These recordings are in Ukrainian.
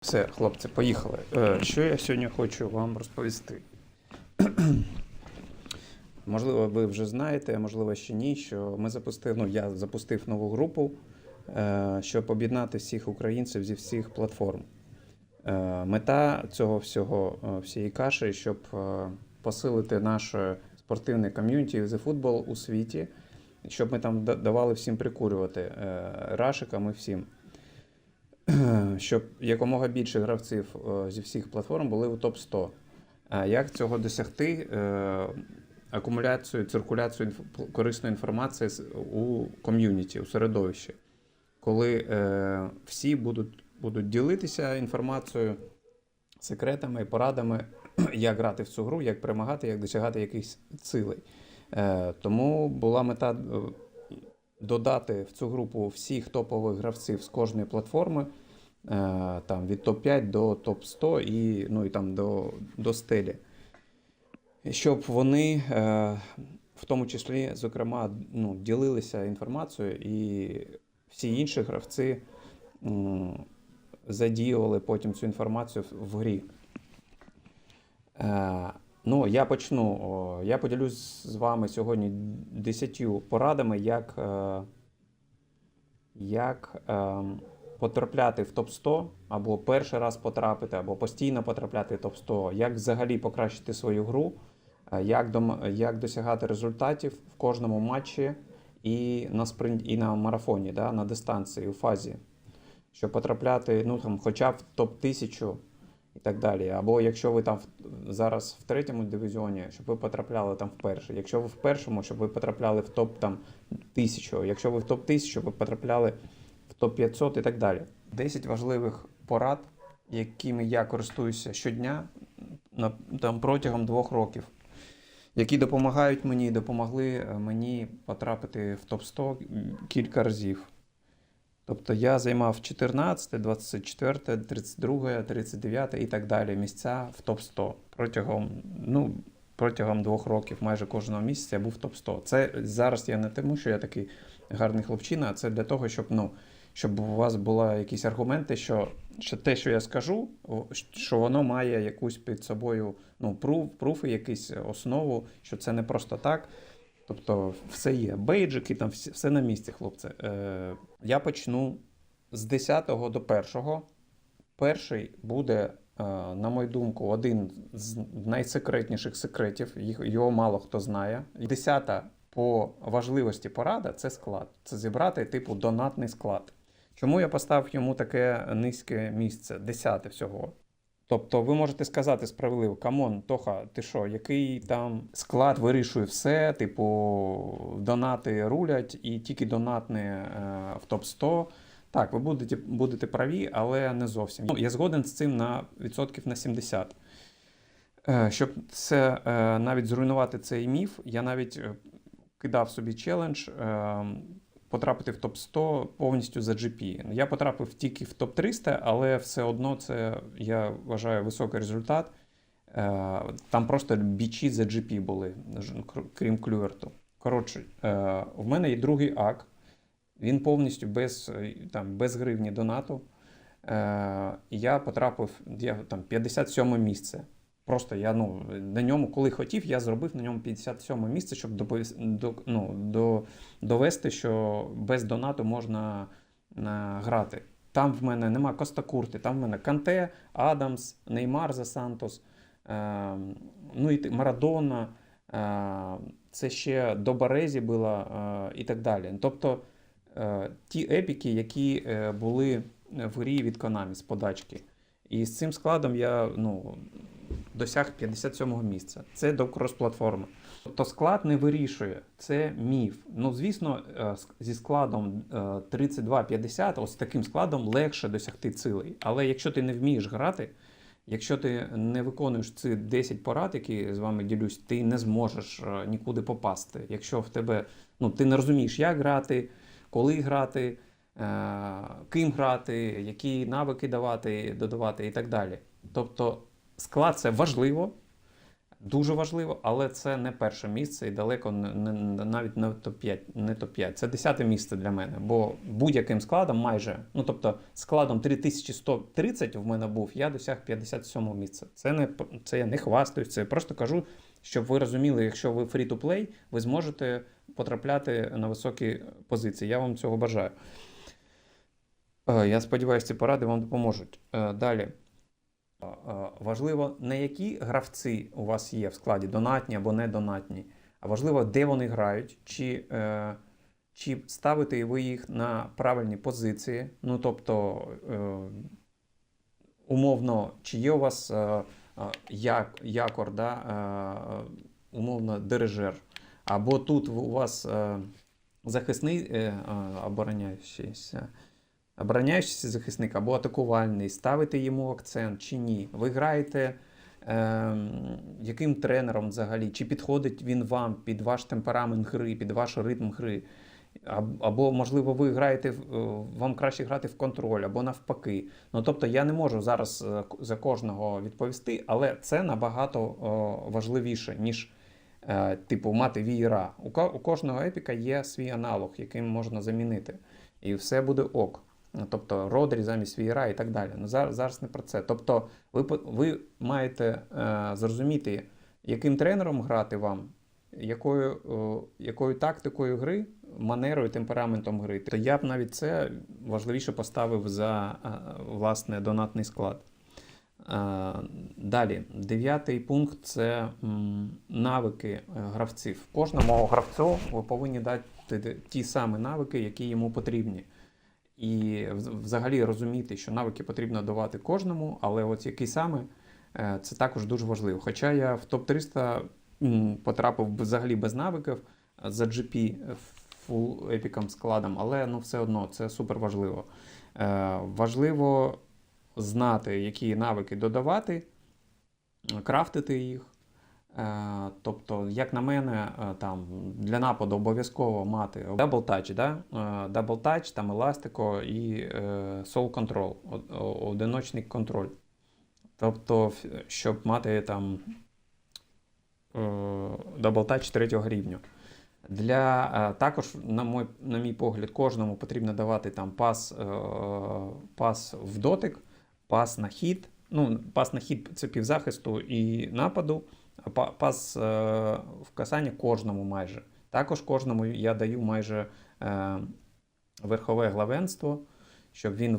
Все, хлопці, поїхали. Е, Що я сьогодні хочу вам розповісти? Можливо, ви вже знаєте, можливо ще ні, що ми запустили, ну я запустив нову групу, е, щоб об'єднати всіх українців зі всіх платформ. Е, Мета цього всього, всієї каші, щоб посилити наше спортивне ком'юніті The Football у світі, щоб ми там давали всім прикурювати рашикам і всім. Щоб якомога більше гравців е, зі всіх платформ були у топ 100 А як цього досягти? Е, Акумуляцію, циркуляцію корисної інформації у ком'юніті, у середовищі, коли е, всі будуть, будуть ділитися інформацією, секретами, і порадами, як грати в цю гру, як перемагати, як досягати якихось цілей. Е, тому була мета е, додати в цю групу всіх топових гравців з кожної платформи, е, там від топ-5 до топ-100 і, ну, і там до, до стелі. Щоб вони, е, в тому числі, зокрема, ну, ділилися інформацією, і всі інші гравці задіювали потім цю інформацію в- в грі. Ну, я почну. Я поділюсь з вами сьогодні 10 порадами, як, е, як е, потрапляти в топ-100, або перший раз потрапити, або постійно потрапляти в топ-100, як взагалі покращити свою гру, е, як, як досягати результатів в кожному матчі і на спринт, і на марафоні, да, на дистанції, у фазі. Щоб потрапляти ну, там, хоча б в топ-1000 і так далі. Або якщо ви там зараз в третьому дивізіоні, щоб ви потрапляли там в перший. Якщо ви в першому, щоб ви потрапляли в топ там 1000. Якщо ви в топ 1000, щоб ви потрапляли в топ 500 і так далі. 10 важливих порад, якими я користуюся щодня на, там, протягом двох років, які допомагають мені, допомогли е, мені потрапити в топ 100 кілька разів. Тобто я займав 14, 24, 32, 39 і так далі місця в топ-100 протягом, ну, протягом двох років, майже кожного місяця я був в топ-100. Це зараз я не тому, що я такий гарний хлопчина, а це для того, щоб, ну, щоб у вас були якісь аргументи, що, що те, що я скажу, що воно має якусь під собою ну, пруф, пруфи, якусь основу, що це не просто так. Тобто все є. Бейджики, там все, все на місці, хлопці. Е, я почну з 10 до 1. Перший буде, е, на мою думку, один з найсекретніших секретів. Їх, його мало хто знає. Десята по важливості порада це склад. Це зібрати, типу, донатний склад. Чому я поставив йому таке низьке місце? Десяте всього. Тобто ви можете сказати справедливо, камон, Тоха, ти що, який там склад вирішує все, типу, донати рулять, і тільки донатне е, в топ-100. Так, ви будете, будете праві, але не зовсім. Ну, я згоден з цим на відсотків на 70. Е, щоб це е, навіть зруйнувати цей міф, я навіть кидав собі челендж е, потрапити в топ-100 повністю за GP. Я потрапив тільки в топ-300, але все одно це, я вважаю, високий результат. Е, Там просто бічі за GP були, крім Клюверту. Коротше, е, в мене є другий ак. Він повністю без, е, там, без гривні донату. Я потрапив я, там, 57 місце. Просто я ну, на ньому, коли хотів, я зробив на ньому 57 місце, щоб доповіс, до, ну, до, довести, що без донату можна е, грати. Там в мене нема Коста Курти, там в мене Канте, Адамс, Неймар за Сантос, е, ну і Марадона, е, це ще до Барезі було е, і так далі. Тобто е, ті епіки, які е, були в грі від Konami з подачки. І з цим складом я ну, досяг 57-го місця. Це до крос-платформи. Тобто склад не вирішує, це міф. Ну, звісно, е, зі складом е, 32-50, ось таким складом легше досягти цілей. Але якщо ти не вмієш грати, якщо ти не виконуєш ці 10 порад, які з вами ділюсь, ти не зможеш е, нікуди попасти. Якщо в тебе ну, ти не розумієш, як грати, коли грати, е, ким грати, які навики давати, додавати і так далі. Тобто склад це важливо, дуже важливо, але це не перше місце і далеко не, навіть не топ-5. Не топ-5. Це десяте місце для мене. Бо будь-яким складом майже, ну тобто складом 3130 в мене був, я досяг 57 місце. Це не це я не хвастаюсь, це я просто кажу, щоб ви розуміли, якщо ви free-to-play, ви зможете потрапляти на високі позиції. Я вам цього бажаю. Е, Я сподіваюся, ці поради вам допоможуть. Е, Далі. Важливо, не які гравці у вас є в складі, донатні або не донатні, а важливо, де вони грають, чи, е, чи ставите ви їх на правильні позиції. Ну, тобто, е, умовно, чи є у вас е, е, як, якор, да, е, е, умовно, дирижер, або тут у вас е, захисний е, е, обороняючийся. Обороняючийся захисник або атакувальний, ставите йому акцент чи ні. Ви граєте е, яким тренером взагалі, чи підходить він вам під ваш темперамент гри, під ваш ритм гри. Або, можливо, ви граєте, е, вам краще грати в контроль, або навпаки. Ну, тобто, я не можу зараз е, за кожного відповісти, але це набагато о, важливіше, ніж е, типу мати вієра. У кожного епіка є свій аналог, яким можна замінити. І все буде ок. Ну, Тобто родрі замість вієра і так далі. Ну, зараз, зараз не про це. Тобто, ви, ви маєте е, зрозуміти, яким тренером грати вам, якою, е, якою тактикою гри, манерою, темпераментом гри. То я б навіть це важливіше поставив за е, власне донатний склад. Е, Далі, дев'ятий пункт це навики гравців. Кожному гравцю ви повинні дати ті самі навики, які йому потрібні. І взагалі розуміти, що навики потрібно давати кожному, але от які саме, е, це також дуже важливо. Хоча я в топ-300 потрапив взагалі без навиків е, за GP фул епіком складом, але ну, все одно це супер важливо. Е, Важливо знати, які навики додавати, е, крафтити їх. Е, Тобто, як на мене, е, там для нападу обов'язково мати Double Touch, да? Е, Double Touch, там еластико і Soul Control, одиночний контроль. Тобто, щоб мати там Double Touch третього рівня. Для також, на мой, на мій погляд, кожному потрібно давати там пас, пас в дотик, пас на хід. Ну, пас на хід це півзахисту і нападу, пас е, в касання кожному майже. Також кожному я даю майже е, верхове главенство, щоб він е,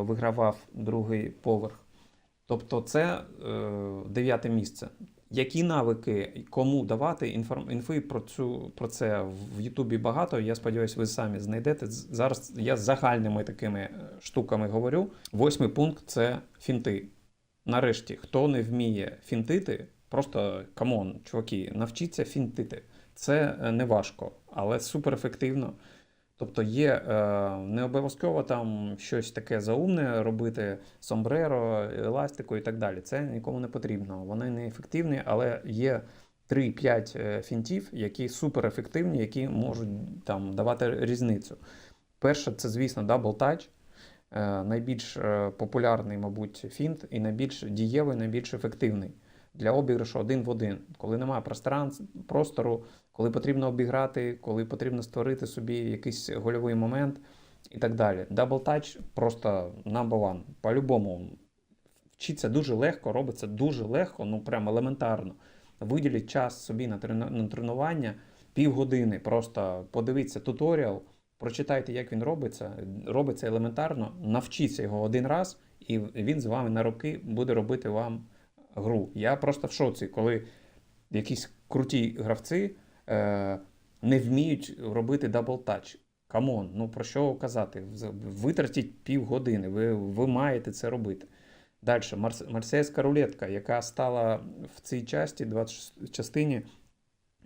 вигравав другий поверх. Тобто це дев'яте місце. Які навики кому давати інфи про цю про це в Ютубі багато. Я сподіваюся, ви самі знайдете. Зараз я з загальними такими штуками говорю. Восьмий пункт це фінти. Нарешті, хто не вміє фінтити, просто камон, чуваки, навчіться фінтити. Це е, не важко, але супер ефективно. Тобто є е, не обов'язково там щось таке заумне робити, сомбреро, еластику і так далі. Це нікому не потрібно. Вони не ефективні, але є 3-5 е, фінтів, які супер ефективні, які можуть там давати різницю. Перше, це, звісно, Touch. Е, найбільш популярний, мабуть, фінт і найбільш дієвий, найбільш ефективний для обіграшу один в один. Коли немає простору, коли потрібно обіграти, коли потрібно створити собі якийсь гольовий момент і так далі. Touch просто number one. По-любому. Вчиться дуже легко, робиться дуже легко, ну прям елементарно. Виділіть час собі на тренування півгодини. Просто подивіться туторіал, прочитайте, як він робиться. Робиться елементарно, навчіться його один раз, і він з вами на роки буде робити вам гру. Я просто в шоці, коли якісь круті гравці е, не вміють робити дабл-тач. Камон, ну про що казати? Витратіть півгодини, ви, ви маєте це робити. Далі, Марс, марсейська рулетка, яка стала в цій часті, 26 частині,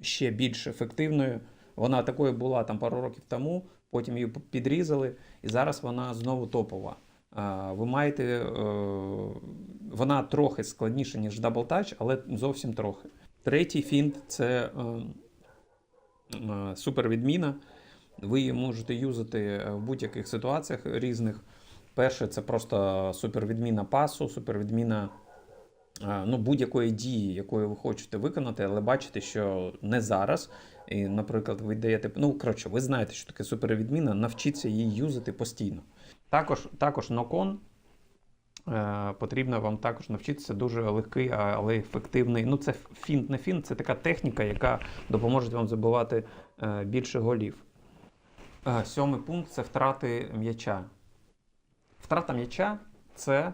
ще більш ефективною. Вона такою була там пару років тому, потім її підрізали, і зараз вона знову топова. А, Ви маєте, е, вона трохи складніша, ніж Double Touch, але зовсім трохи. Третій фінт це е, е, супервідміна. Ви її можете юзати в будь-яких ситуаціях різних. Перше, це просто супервідміна пасу, супервідміна е, ну, будь-якої дії, якої ви хочете виконати, але бачите, що не зараз. І, наприклад, ви даєте. Ну, коротше, ви знаєте, що таке супервідміна, навчіться її юзати постійно. Також, також нокон. Е, потрібно вам також навчитися дуже легкий, але ефективний. Ну, це фінт не фінт, це така техніка, яка допоможе вам забивати е, більше голів. Е, Сьомий пункт це втрати м'яча. Втрата м'яча це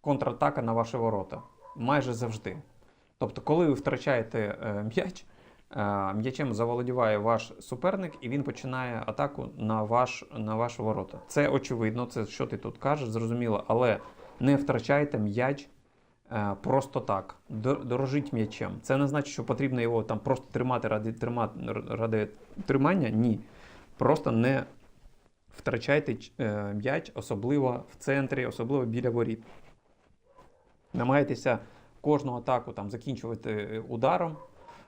контратака на ваші ворота. Майже завжди. Тобто, коли ви втрачаєте м'яч, м'ячем заволодіває ваш суперник, і він починає атаку на ваш, на ваш ворота. Це очевидно, це що ти тут кажеш, зрозуміло, але не втрачайте м'яч е, просто так. Дорожіть м'ячем. Це не значить, що потрібно його там просто тримати ради, тримати, ради тримання. Ні. Просто не втрачайте е, м'яч, особливо в центрі, особливо біля воріт. Намагайтеся кожну атаку там закінчувати е, ударом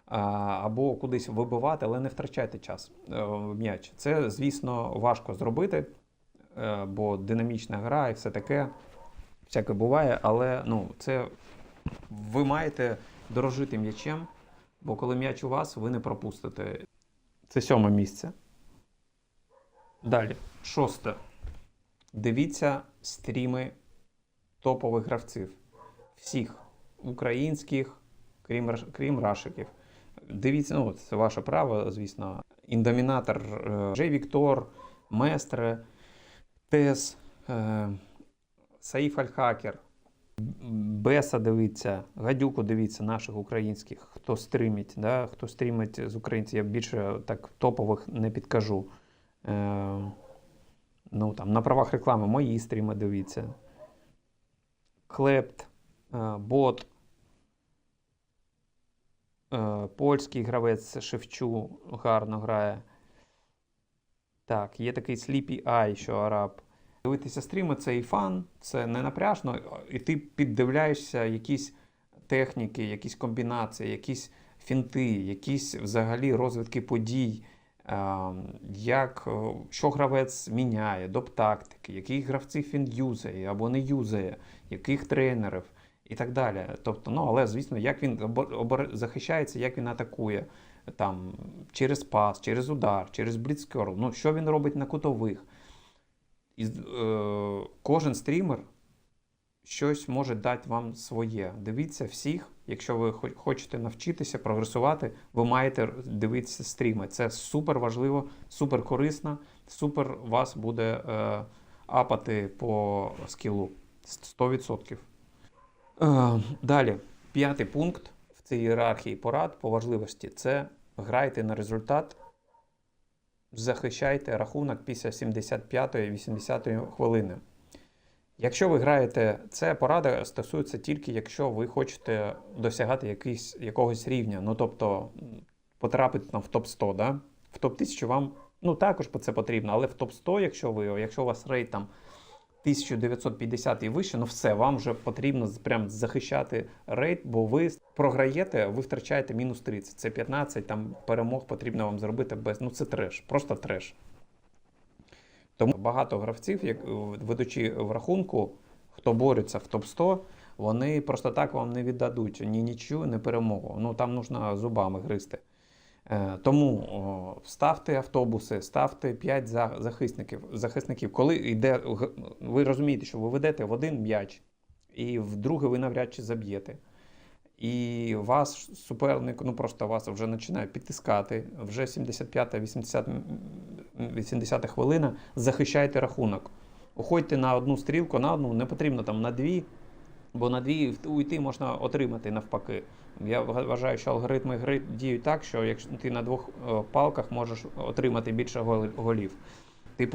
або кудись вибивати, але не втрачайте час е, в м'яч. Це, звісно, важко зробити, е, бо динамічна гра і все таке. Всяке буває, але ну, це ви маєте дорожити м'ячем, бо коли м'яч у вас, ви не пропустите. Це сьоме місце. Далі, шосте. Дивіться стріми топових гравців. Всіх українських, крім, крім рашиків. Дивіться, ну, це ваше право, звісно. Індомінатор е, Джей Віктор, Местре, Тес, е, Саїф Альхакер, Беса дивиться, Гадюку дивіться, наших українських, хто стрімить, да? хто стрімить з українців, я більше так топових не підкажу. Е, ну, там, на правах реклами мої стріми дивіться. Клепт, е, бот, е, польський гравець Шевчу гарно грає. Так, є такий Sleepy Eye, що араб. Дивитися стріми це і фан, це не напряжно, і ти піддивляєшся якісь техніки, якісь комбінації, якісь фінти, якісь взагалі розвитки подій, е, як, е, що гравець міняє, доп-тактики, яких гравців він юзає або не юзає, яких тренерів і так далі. Тобто, ну, але звісно, як він захищається, як він атакує там, через пас, через удар, через бліцкерл, ну, що він робить на кутових. І, е, кожен стрімер щось може дати вам своє. Дивіться всіх. Якщо ви хочете навчитися прогресувати, ви маєте дивитися стріми. Це супер важливо, супер корисно, супер вас буде е, апати по скілу. 100%. Е, далі, п'ятий пункт в цій ієрархії порад по важливості це грайте на результат, захищайте рахунок після 75-80 хвилини. Якщо ви граєте, це порада стосується тільки, якщо ви хочете досягати якийсь, якогось рівня. Ну тобто потрапити там, в топ-100, да? в топ-1000 вам ну, також це потрібно, але в топ-100, якщо ви, якщо у вас рейт там 1950 і вище, ну все, вам вже потрібно прям захищати рейт, бо ви програєте, ви втрачаєте мінус 30. Це 15 там перемог потрібно вам зробити без. Ну це треш, просто треш. Тому багато гравців, як е, ведучи в рахунку, хто бореться в топ-100, вони просто так вам не віддадуть ні нічю, ні перемогу. Ну там нужно зубами гризти. Е, Тому ставте автобуси, ставте 5 захисників. захисників. Коли йде, ви розумієте, що ви ведете в один м'яч, і в другий ви навряд чи заб'єте. І вас суперник, ну просто вас вже починає підтискати. Вже 75-80 80 хвилина захищайте рахунок. Уходьте на одну стрілку, на одну, не потрібно там на дві, бо на дві уйти можна отримати навпаки. Я вважаю, що алгоритми гри діють так, що якщо ти на двох е, палках можеш отримати більше гол- голів. Ти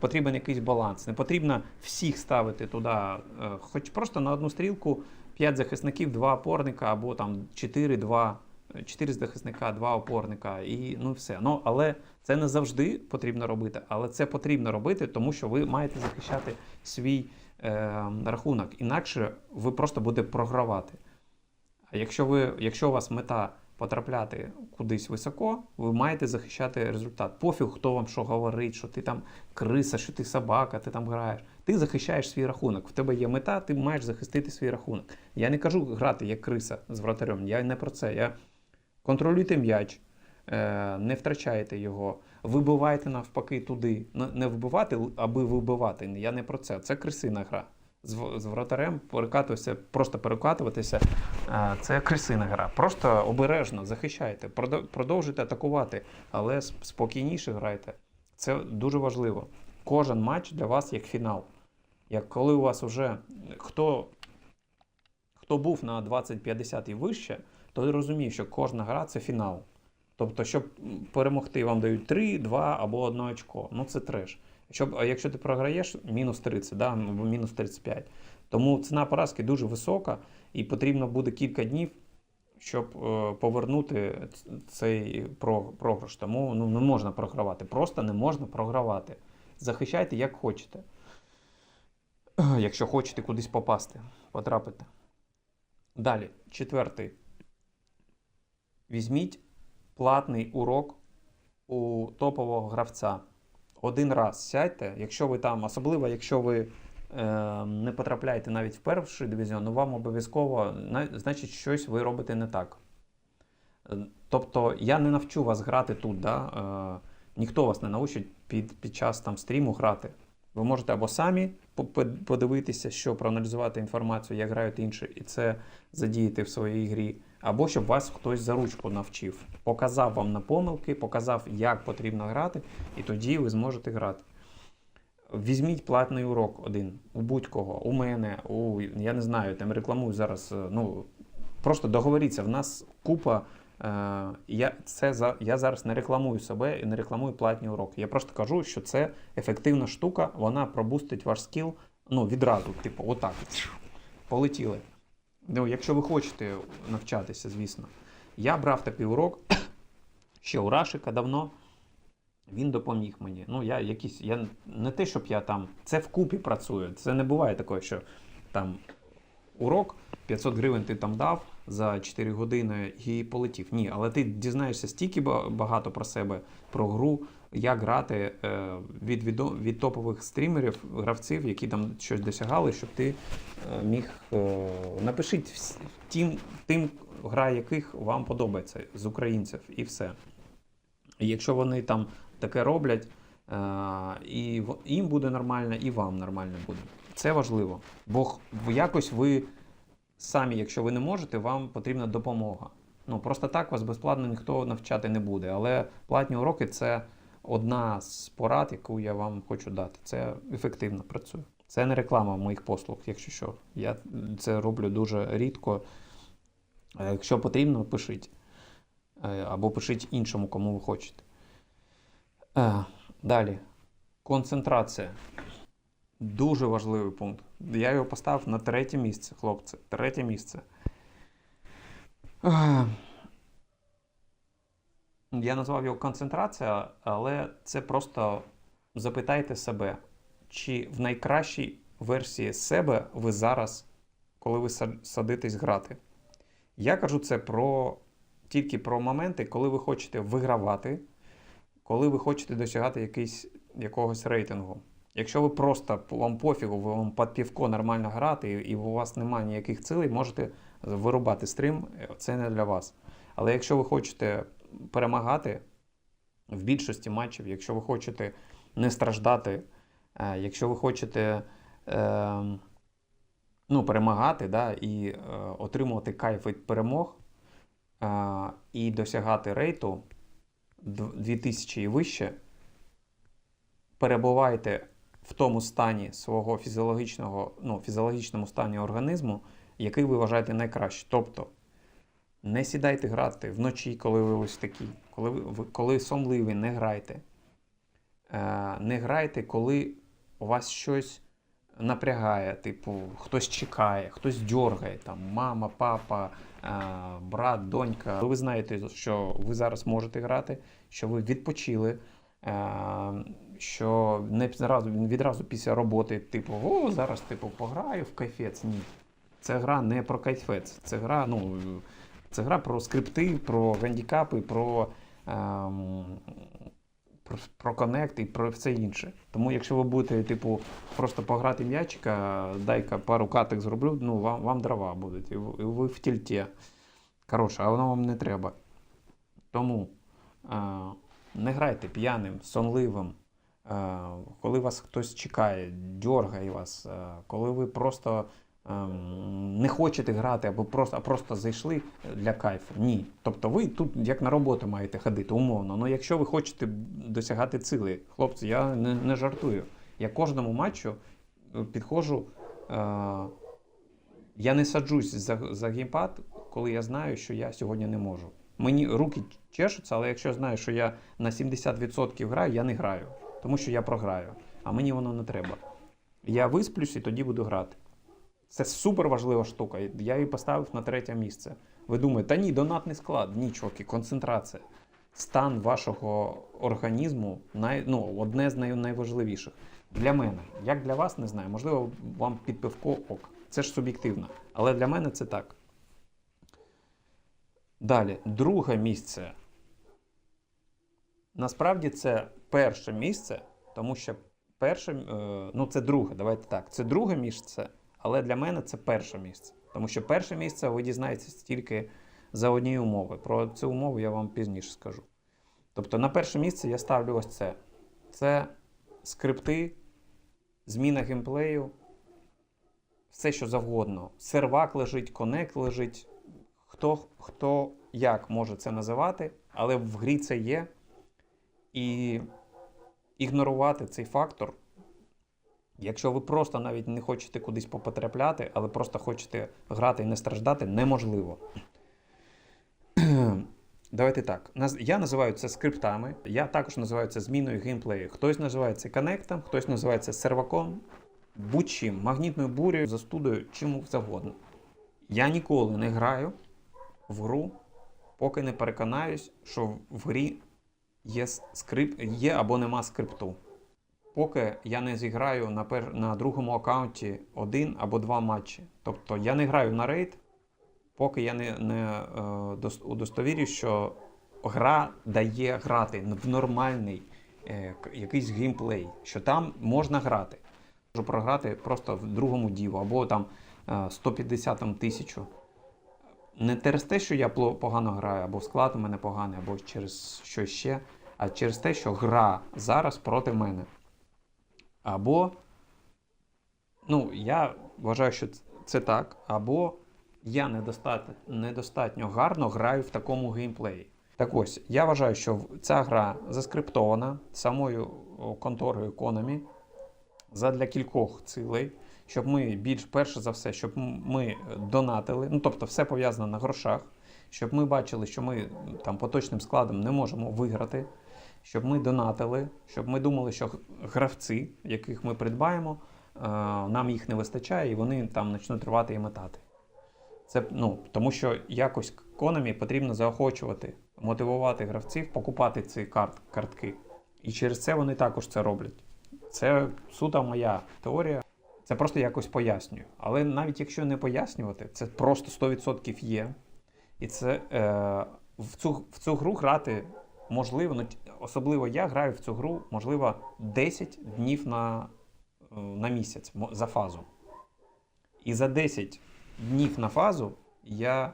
потрібен якийсь баланс. Не потрібно всіх ставити туди, е, хоч просто на одну стрілку 5 захисників, 2 опорника, або там 4, 2, 4 захисника, 2 опорника, і ну все. Ну, але це не завжди потрібно робити, але це потрібно робити, тому що ви маєте захищати свій рахунок. Інакше ви просто будете програвати. А якщо, ви, якщо у вас мета потрапляти кудись високо, ви маєте захищати результат. Пофіг, хто вам що говорить, що ти там криса, що ти собака, ти там граєш. Ти захищаєш свій рахунок. В тебе є мета, ти маєш захистити свій рахунок. Я не кажу грати як криса з вратарем. Я не про це. Я контролюйте м'яч, е, не втрачайте його, вибивайте навпаки туди. Не- вбивати, аби вибивати. Я не про це. Це крисина гра. З, вратарем перекатуватися, просто перекатуватися. е, Це крисина гра. Просто обережно захищайте, продовжуйте атакувати, але спокійніше грайте. Це дуже важливо. Кожен матч для вас як фінал. Як коли у вас вже хто, хто був на 20-50 і вище, то розуміє, що кожна гра це фінал. Тобто, щоб перемогти, вам дають 3, 2 або 1 очко. Ну це треш. Щоб, а якщо ти програєш, мінус 30, да, або мінус 35. Тому ціна поразки дуже висока, і потрібно буде кілька днів, щоб е, повернути цей програш. Тому ну, не можна програвати. Просто не можна програвати. Захищайте як хочете. Якщо хочете кудись попасти, потрапити. Далі, четвертий. Візьміть платний урок у топового гравця. Один раз сядьте, якщо ви там, особливо якщо ви е, не потрапляєте навіть в перший дивізіон, ну вам обов'язково, значить, щось ви робите не так. Е, Тобто я не навчу вас грати тут, да? е, ніхто вас не научить під, під час там, стріму грати. Ви можете або самі по- по- подивитися, що проаналізувати інформацію, як грають інші, і це задіяти в своїй грі, або щоб вас хтось за ручку навчив, показав вам на помилки, показав, як потрібно грати, і тоді ви зможете грати. Візьміть платний урок один у будь-кого, у мене, у я не знаю, там рекламую зараз. е, Ну просто договоріться. В нас купа. Е, я, це за, я зараз не рекламую себе і не рекламую платні уроки. Я просто кажу, що це ефективна штука, вона пробустить ваш скіл ну, відразу, типу, отак. Полетіли. Ну, якщо ви хочете навчатися, звісно. Я брав такий урок ще у Рашика давно. Він допоміг мені. Ну, я якийсь, я не те, щоб я там. Це вкупі працює. Це не буває такого, що там урок 500 гривень ти там дав за 4 години і полетів. Ні, але ти дізнаєшся стільки багато про себе, про гру, як грати е, від, від топових стрімерів, гравців, які там щось досягали, щоб ти е, міг. Е, напишіть тим, тим, гра яких вам подобається з українців, і все. Якщо вони там таке роблять, і їм буде нормально, і вам нормально буде. Це важливо. Бо якось ви самі, якщо ви не можете, вам потрібна допомога. Ну просто так вас безплатно ніхто навчати не буде. Але платні уроки це одна з порад, яку я вам хочу дати. Це ефективно працює. Це не реклама моїх послуг, якщо що. Я це роблю дуже рідко. Е, Якщо потрібно, пишіть. Е, Або пишіть іншому, кому ви хочете. Е, Далі. Концентрація. Дуже важливий пункт. Я його поставив на третє місце, хлопці. Третє місце. Е, Я назвав його концентрація, але це просто запитайте себе, чи в найкращій версії себе ви зараз, коли ви садитесь грати. Я кажу це про тільки про моменти, коли ви хочете вигравати, коли ви хочете досягати якийсь, якогось рейтингу. Якщо ви просто вам пофігу, ви вам під півко нормально грати, і, і у вас немає ніяких цілей, можете вирубати стрім, це не для вас. Але якщо ви хочете перемагати в більшості матчів, якщо ви хочете не страждати, е, якщо ви хочете е, ну, перемагати да, і е, отримувати кайф від перемог і досягати рейту 2000 і вище, перебувайте в тому стані свого фізіологічного, ну, фізіологічному стані організму, який ви вважаєте найкраще. Тобто не сідайте грати вночі, коли ви ось такі, коли, ви, коли сомливі, не грайте. Е, не грайте, коли у вас щось напрягає, типу, хтось чекає, хтось дьоргає, там, мама, папа, е, брат, донька. Ви знаєте, що ви зараз можете грати, що ви відпочили, е, що не зразу, відразу після роботи, типу, о, зараз типу, пограю в кайфець. Ні. Це гра не про кайфець. Це гра, ну, Це гра про скрипти, про гандікапи, про, ем, про, про коннект і про все інше. Тому якщо ви будете, типу, просто пограти м'ячика, дай-ка пару каток зроблю, ну вам, вам дрова будуть, і ви, в тільті. Коротше, а воно вам не треба. Тому е, не грайте п'яним, сонливим, е, коли вас хтось чекає, дьоргає вас, е, коли ви просто не хочете грати або просто, а просто зайшли для кайфу. Ні. Тобто ви тут як на роботу маєте ходити, умовно. Ну якщо ви хочете досягати цілей, хлопці, я не, не жартую. Я кожному матчу е, підходжу. Е, я не саджусь за, за геймпад, коли я знаю, що я сьогодні не можу. Мені руки чешуться, але якщо я знаю, що я на 70% граю, я не граю, тому що я програю. А мені воно не треба. Я висплюсь і тоді буду грати. Це супер важлива штука. Я її поставив на третє місце. Ви думаєте, та ні, донатний склад, ні, чуваки, концентрація. Стан вашого організму най, ну, одне з най, найважливіших. Для мене. Як для вас, не знаю. Можливо, вам під пивко ок. Це ж суб'єктивно. Але для мене це так. Далі, друге місце. Насправді це перше місце, тому що перше, е, ну це друге, давайте так. Це друге місце, але для мене це перше місце. Тому що перше місце ви дізнаєтесь тільки за однієї умови. Про цю умову я вам пізніше скажу. Тобто на перше місце я ставлю ось це. Це скрипти, зміна геймплею, все що завгодно. Сервак лежить, конект лежить. Хто, хто як може це називати, але в грі це є. І ігнорувати цей фактор, якщо ви просто навіть не хочете кудись потрапляти, але просто хочете грати і не страждати, неможливо. Давайте так. Я називаю це скриптами. Я також називаю це зміною геймплею. Хтось називає це коннектом, хтось називає це серваком, будь-чим, магнітною бурею, застудою, чим завгодно. Я ніколи не граю в гру, поки не переконаюсь, що в грі є скрип, є або нема скрипту. Поки я не зіграю на, пер... на другому аккаунті один або два матчі. Тобто я не граю на рейд, поки я не, не е, дос- що гра дає грати в нормальний е, якийсь геймплей, що там можна грати. Можу програти просто в другому діву або там е, 150 тисячу. Не через те, що я погано граю, або склад у мене поганий, або через що ще, а через те, що гра зараз проти мене. Або, ну, я вважаю, що це так, або я недостатньо, недостатньо гарно граю в такому геймплеї. Так ось, я вважаю, що ця гра заскриптована самою конторою Konami задля кількох цілей, щоб ми більш перше за все, щоб ми донатили, ну тобто все пов'язано на грошах, щоб ми бачили, що ми там поточним складом не можемо виграти, щоб ми донатили, щоб ми думали, що гравці, яких ми придбаємо, е, нам їх не вистачає, і вони там почнуть рвати і метати. Це ну, тому що якось Konami потрібно заохочувати, мотивувати гравців покупати ці карт, картки. І через це вони також це роблять. Це суто моя теорія. Це просто якось пояснюю. Але навіть якщо не пояснювати, це просто 100% є. І це е, в, цю, в цю гру грати можливо, ну, особливо я граю в цю гру, можливо, 10 днів на, е, на місяць за фазу. І за 10 днів на фазу я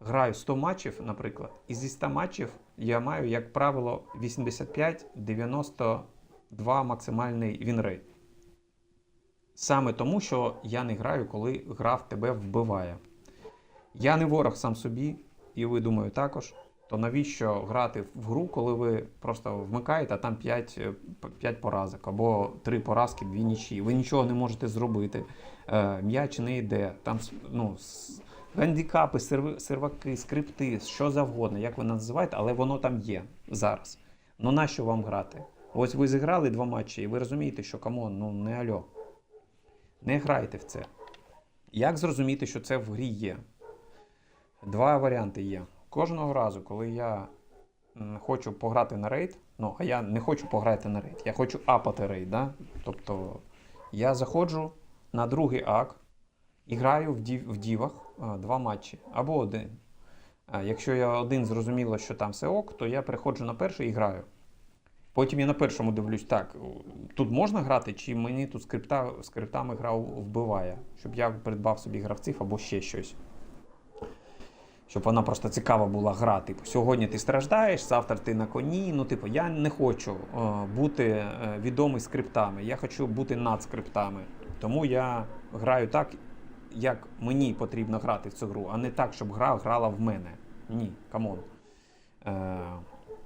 граю 100 матчів, наприклад, і зі 100 матчів я маю, як правило, 85-92 максимальний вінрейт. Саме тому, що я не граю, коли гра в тебе вбиває. Я не ворог сам собі, і ви думаю також. То навіщо грати в гру, коли ви просто вмикаєте, а там 5, 5 поразок або 3 поразки, 2 нічі. Ви нічого не можете зробити. Е, М'яч не йде. Там ну, гандікапи, серваки, скрипти, що завгодно, як ви називаєте, але воно там є зараз. Ну нащо вам грати? Ось ви зіграли два матчі, і ви розумієте, що камон, ну не альо. Не грайте в це. Як зрозуміти, що це в грі є? Два варіанти є. Кожного разу, коли я хочу пограти на рейд, ну, а я не хочу пограти на рейд, я хочу апати рейд. Да? Тобто я заходжу на другий ак і граю в, дів, в дівах а, два матчі або один. А якщо я один зрозуміло, що там все ок, то я переходжу на перший і граю. Потім я на першому дивлюсь, так, тут можна грати, чи мені тут скрипта, скриптами гра вбиває, щоб я придбав собі гравців або ще щось. Щоб вона просто цікава була гра. Типу, сьогодні ти страждаєш, завтра ти на коні. Ну, типу, я не хочу е, бути е, відомий скриптами. Я хочу бути над скриптами. Тому я граю так, як мені потрібно грати в цю гру, а не так, щоб гра грала в мене. Ні, камон. Е,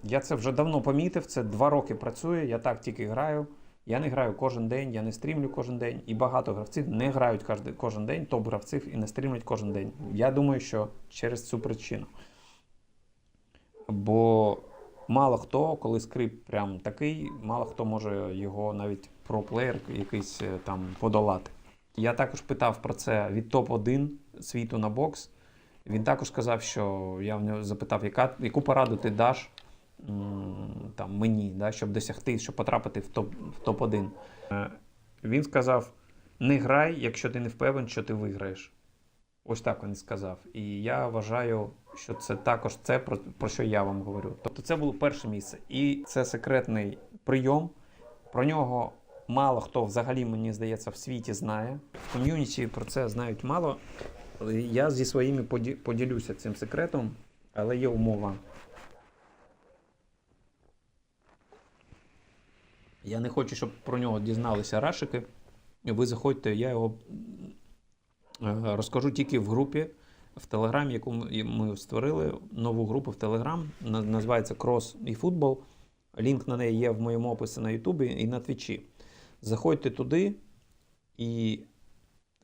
я це вже давно помітив. Це два роки працює. Я так тільки граю. Я не граю кожен день, я не стрімлю кожен день, і багато гравців не грають кожен, день, топ-гравців і не стрімлять кожен день. Я думаю, що через цю причину. Бо мало хто, коли скрипт прям такий, мало хто може його навіть про-плеєр якийсь е, там подолати. Я також питав про це від топ-1 світу на бокс. Він також сказав, що я в нього запитав, яка, яку пораду ти даш там, мені, да, щоб досягти, щоб потрапити в топ, в топ-1. Е, Він сказав: не грай, якщо ти не впевнений, що ти виграєш. Ось так він сказав. І я вважаю, що це також це, про, про що я вам говорю. Тобто це було перше місце. І це секретний прийом. Про нього мало хто взагалі, мені здається, в світі знає. В ком'юніті про це знають мало. Я зі своїми поді- поділюся цим секретом, але є умова. Я не хочу, щоб про нього дізналися рашики. Ви заходьте, я його е, розкажу тільки в групі в Телеграмі, яку ми- створили. Нову групу в Телеграм. на- Називається Крос і футбол. Лінк на неї є в моєму описі на Ютубі і на Твічі. Заходьте туди, і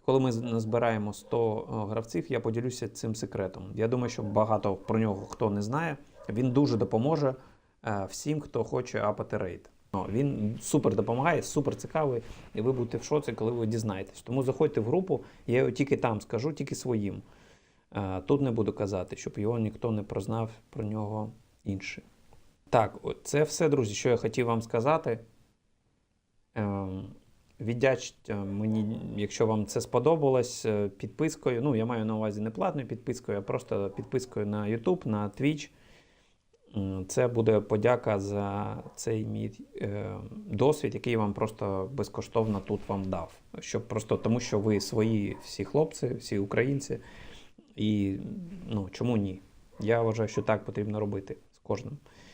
коли ми назбираємо 100 е, гравців, я поділюся цим секретом. Я думаю, що багато про нього хто не знає. Він дуже допоможе е, всім, хто хоче апати рейд. Ну, Він супер допомагає, супер цікавий, і ви будете в шоці, коли ви дізнаєтесь. Тому заходьте в групу, я його тільки там скажу, тільки своїм. Е, Тут не буду казати, щоб його ніхто не прознав про нього інший. Так, це все, друзі, що я хотів вам сказати. Ем, Віддячте мені, якщо вам це сподобалось, е, підпискою. Ну, я маю на увазі не платною підпискою, а просто підпискою на YouTube, на Twitch. М, Це буде подяка за цей мій е, досвід, який я вам просто безкоштовно тут вам дав. Щоб просто тому, що ви свої всі хлопці, всі українці. І ну, чому ні? Я вважаю, що так потрібно робити з кожним.